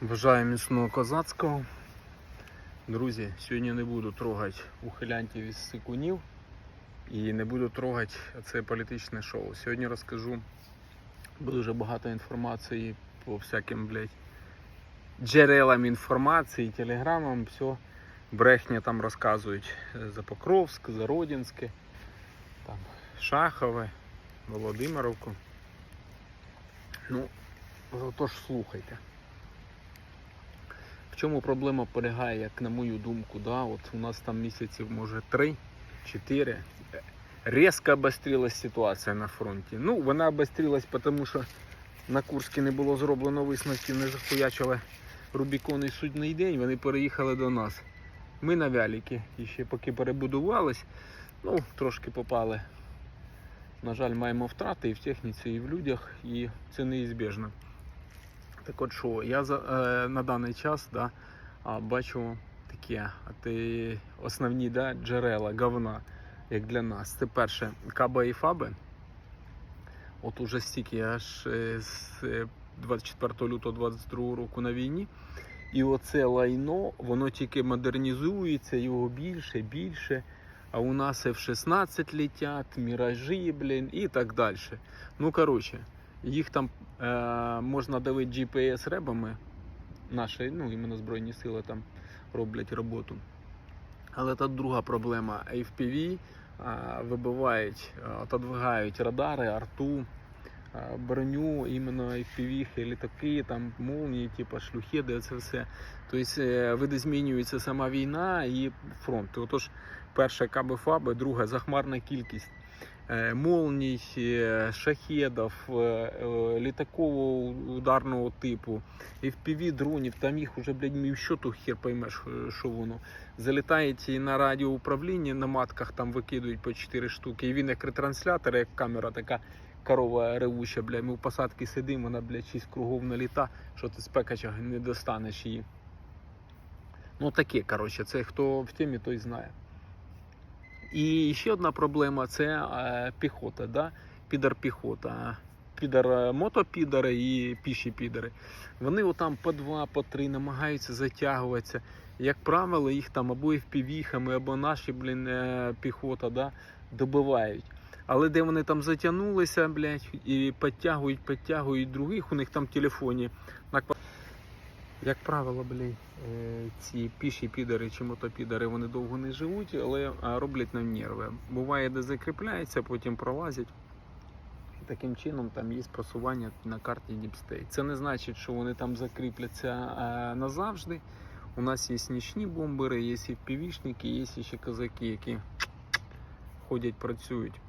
Бажаю міцного козацького. Друзі, сьогодні не буду трогати ухилянтів із сикунів і не буду трогати це політичне шоу. Сьогодні розкажу дуже багато інформації по всяким, блядь, джерелам інформації, телеграмам, все. Брехня там розказують за Покровськ, за Родінське, там Шахове, Володимировку. Ну, отож слухайте. Чому проблема полягає, як на мою думку, да? От у нас там місяців, може, 3-4. Різко обострилась ситуація на фронті. Ну, вона обострилась, тому що на Курській не було зроблено висновків, не захуячили Рубікон і судний день, вони переїхали до нас. Ми на вяліки. І ще поки перебудувались, ну, трошки попали. На жаль, маємо втрати і в техніці, і в людях, і це неізбіжно. Так от що, я е, на даний час да, бачу такі ти, основні да, джерела говна, як для нас. Це перше Каба і Фаби. От уже стільки аж е, з е, 24 лютого 22 року на війні. І оце лайно, воно тільки модернізується, його більше, більше. А у нас F-16 летять, міражі, блін, і так далі. Ну, коротше, їх там е, можна давити GPS ребами. Наші, ну, іменно Збройні сили там роблять роботу. Але тут друга проблема. FPV е, вибивають, е, отодвигають радари, арту, е, броню, іменно FPV, літаки, там молнії, типу шлюхеди, це все. Тобто е, видозмінюється сама війна і фронт. Отож, перше КБ-ФАБ, друге захмарна кількість молній, е, шахедів, е, е, літакового ударного типу, FPV дронів, там їх уже, блядь, мій щоту хер поймеш, що воно. Залітають на радіоуправлінні, на матках там викидують по 4 штуки. І він як ретранслятор, як камера така корова ревуща, блядь, ми в посадці сидимо, вона, блядь, 6 кругов наліта, що ти з пекача не достанеш її. Ну таке, коротше, це хто в темі, той знає. І ще одна проблема це е, піхота, да? підар-піхота. Підар мотопідари і піші підари. Вони отам по два, по три намагаються затягуватися. Як правило, їх там або впівіхами, або наші, блін, е, піхота, да, добивають. Але де вони там затягнулися, блядь, і підтягують, підтягують других, у них там в телефоні. Як правило, е, ці піші підари чи мотопідари вони довго не живуть, але роблять нам нерви. Буває, де закріпляються, потім пролазять. Таким чином там є просування на карті State. Це не значить, що вони там закріпляться е, назавжди. У нас є нічні бомбери, є і півішники, є ще козаки, які ходять, працюють.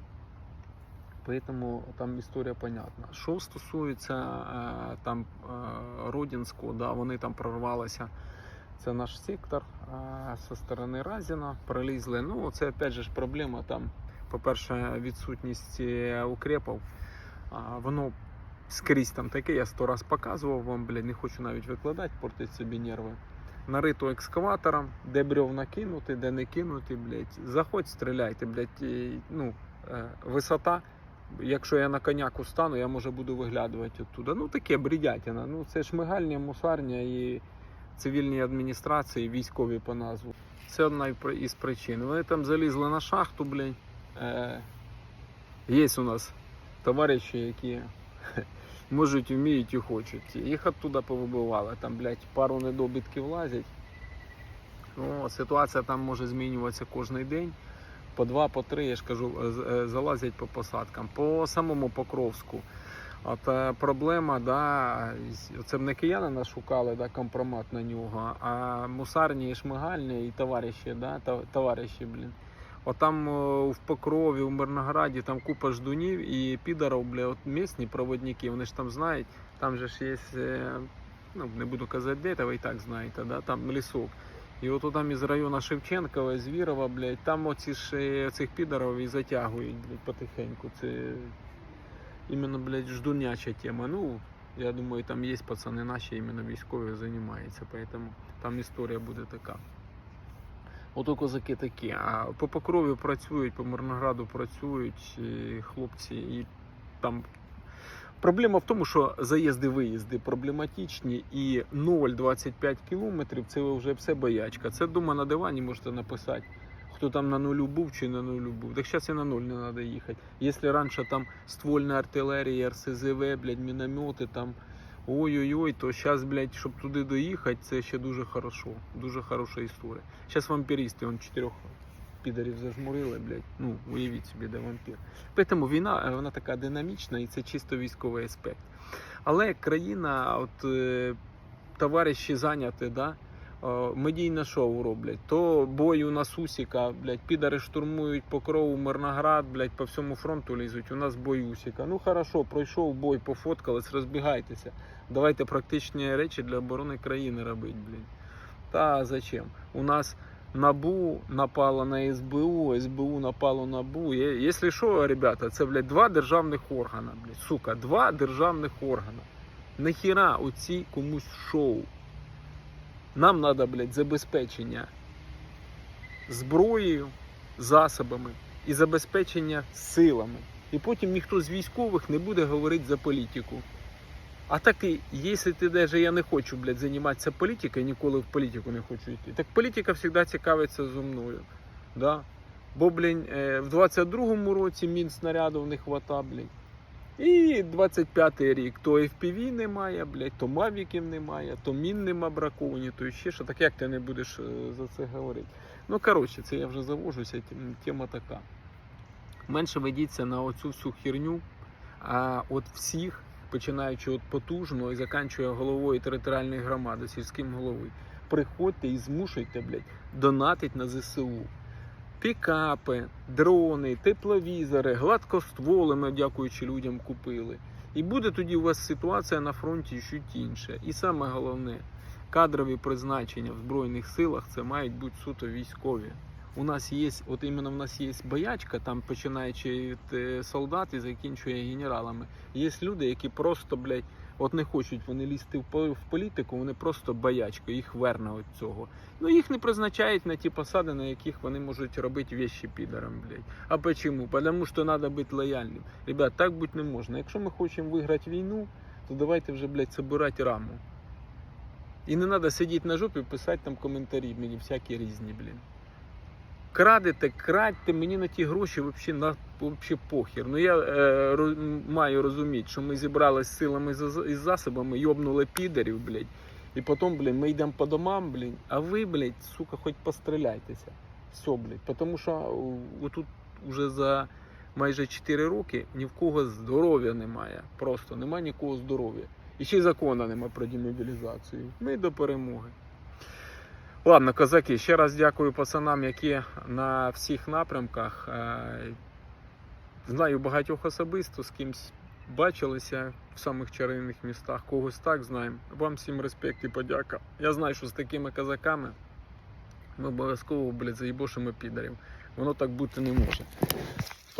Поэтому там історія понятна. Що стосується е, там е, Родінського, да, вони там прорвалися. Це наш сектор зі сторони Разіна. Пролізли. Ну, це опять же проблема там. По-перше, відсутність е, укрепів. Воно скрізь там таке, я сто раз показував вам, блядь, не хочу навіть викладати, портить собі нерви. Нарито екскаватором, де бревна кинути, де не кинути, блядь. Заходь, стріляйте, блядь. І, ну, е, висота. Якщо я на коняку стану, я може буду виглядувати оттуда. Ну таке бредятина. Ну це шмигальня, мусарня і цивільні адміністрації, військові по назву. Це одна із причин. Вони там залізли на шахту, блядь. Е, Є у нас товариші, які можуть, вміють і хочуть. Їх оттуда повибивали. Там, блядь, пару недобитків лазять. Ну, ситуація там може змінюватися кожен день. По два, по три, я ж кажу, е, залазять по посадкам. По самому Покровську. От е, проблема, да, це б не кияни нас шукали, да, компромат на нього, а мусарні, і шмигальні і товариші, да, товариші, блін. От там е, в Покрові, в Мирнограді, там купа ждунів і підарів, бля, от місні проводники, вони ж там знають, там же ж є, е, ну, не буду казати де, та ви і так знаєте, да, там лісок. І от там із району Шевченкова, Звірова, блядь, там оці ж цих підарів і затягують, блядь, потихеньку. Це іменно, блядь, ждуняча тема. Ну, я думаю, там є пацани наші, іменно військові займаються, поэтому там історія буде така. Ото козаки такі. А по Покрові працюють, по Мирнограду працюють і хлопці, і там Проблема в тому, що заїзди-виїзди проблематичні і 0,25 кілометрів це вже все боячка. Це дома на дивані можете написати, хто там на нулю був чи на нулю був. Так зараз і на нуль не треба їхати. Якщо раніше там ствольна артилерія, РСЗВ, блядь, міномети там. Ой-ой-ой, то зараз, блядь, щоб туди доїхати, це ще дуже хорошо. Дуже хороша історія. Зараз вампіристи, он чотирьох підарів зажмурили, блядь. Ну, уявіть собі, де вампір. Тому війна е, вона така динамічна і це чисто військовий аспект. Але країна, от е, товариші зайняті, да, е, медійне шоу роблять. То бой у нас Усіка, блядь, підари штурмують Покрову, Мирноград, блядь, по всьому фронту лізуть. У нас бой Усіка. Ну хорошо, пройшов бой, пофоткались, розбігайтеся. Давайте практичні речі для оборони країни робити, блядь. Та зачем? У нас НАБУ напало на СБУ, СБУ напало на НАБУ. Якщо що, ребята, це, блядь, два державних органа, блядь, сука, два державних органа. Нахіра оці комусь шоу. Нам треба, блядь, забезпечення зброєю, засобами і забезпечення силами. І потім ніхто з військових не буде говорити за політику. А так якщо ти даже я не хочу, блядь, політикою, ніколи в політику не хочу йти, так політика завжди цікавиться зо мною. Да? Бо, блін, е, в 22-му році мін снарядів не хвата, блін. І 25-й рік то FPV немає, блядь, то мавіків немає, то мін нема браковані, то ще що. Так як ти не будеш е, за це говорити? Ну, коротше, це я вже завожуся, тема така. Менше ведіться на оцю всю херню, а от всіх, починаючи від потужного і заканчує головою територіальної громади, сільським головою, приходьте і змушуйте, блядь, донатить на ЗСУ. Пікапи, дрони, тепловізори, гладкостволи ми, дякуючи людям, купили. І буде тоді у вас ситуація на фронті чуть інша. І саме головне, кадрові призначення в Збройних силах це мають бути суто військові. У нас є, от іменно в нас є боячка, там починаючи від е, солдат і закінчує генералами. Є люди, які просто, блядь, от не хочуть вони лізти в політику, вони просто боячко, їх верне від цього. Ну їх не призначають на ті посади, на яких вони можуть робити вещі підарам, блядь. А почему? Потому що треба бути лояльним. Ребят, так бути не можна. Якщо ми хочемо виграти війну, то давайте вже, блядь, собирати раму. І не треба сидіти на жопі писати там коментарі мені всякі різні, блін. Крадете, крадьте, мені на ті гроші взагалі на вообще похер. Ну я е, ро- маю розуміти, що ми зібрались силами і засобами, йобнули підерів, блядь. І потім, блін, ми йдемо по домам, блін, а ви, блядь, сука, хоч постріляйтеся. Все, блядь. Тому що отут уже за майже 4 роки ні в кого здоров'я немає. Просто немає нікого здоров'я. І ще й закону немає про демобілізацію. Ми до перемоги. Ладно, козаки, ще раз дякую пацанам, які на всіх напрямках. Е, Знаю багатьох особисто, з кимсь бачилися в самих чарівних містах, когось так знаємо. Вам всім респект і подяка. Я знаю, що з такими козаками ми обов'язково, блядь, заїбошимо підарів. Воно так бути не може.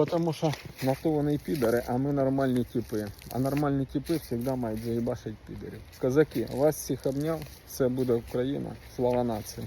Тому що на то підари, а ми нормальні типи. А нормальні типи завжди мають заїбашити підарів. Козаки, вас всіх обняв, все буде Україна, слава нації.